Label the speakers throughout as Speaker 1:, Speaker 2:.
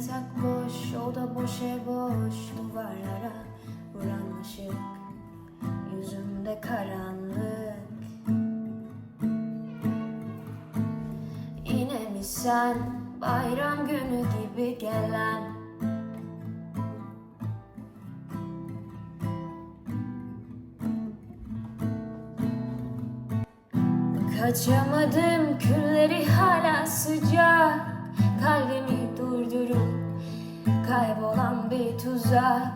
Speaker 1: Yatak boş, oda boş, ev boş. Duvarlara vuran ışık Yüzümde karanlık. Yine mi sen bayram günü gibi gelen? Kaçamadım külleri hala sıcak kaybolan bir tuzak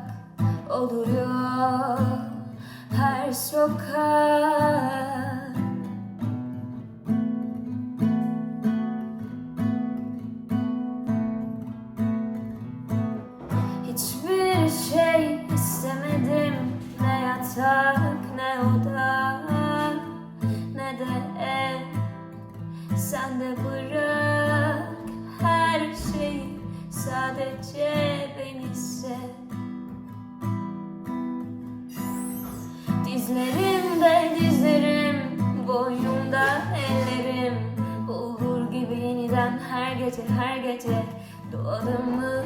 Speaker 1: Oluyor her sokak. Hiçbir şey istemedim. Ne yatak ne oda Ne de ev. Sen de bırak Sadece beni sev. Dizlerimde dizlerim Boynumda ellerim. Bulgur gibi yeniden her gece her gece. Doğalım mı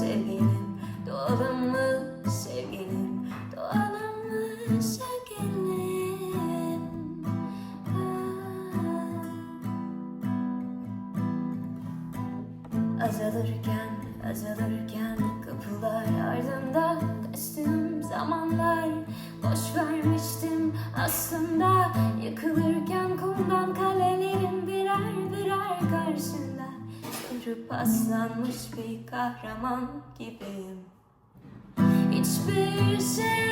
Speaker 1: sevgilim? Doğalım mı sevgilim? Doğalım mı sevgilim? Ah. Azalırken, azalırken kapılar ardında kaçtığım zamanlar boş vermiştim aslında yıkılırken kumdan kalelerim birer birer karşında çürüp paslanmış bir kahraman gibiyim. Hiçbir şey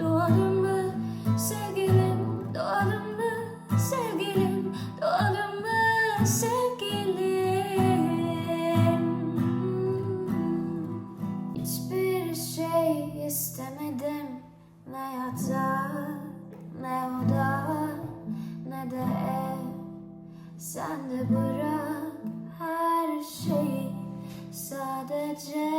Speaker 1: Doğalım mı sevgilim, doğalım mı sevgilim, doğalım mı sevgilim. Hiçbir şey istemedim. Ne yatak, ne oda, ne de ev. Sen de bırak her şeyi. Sadece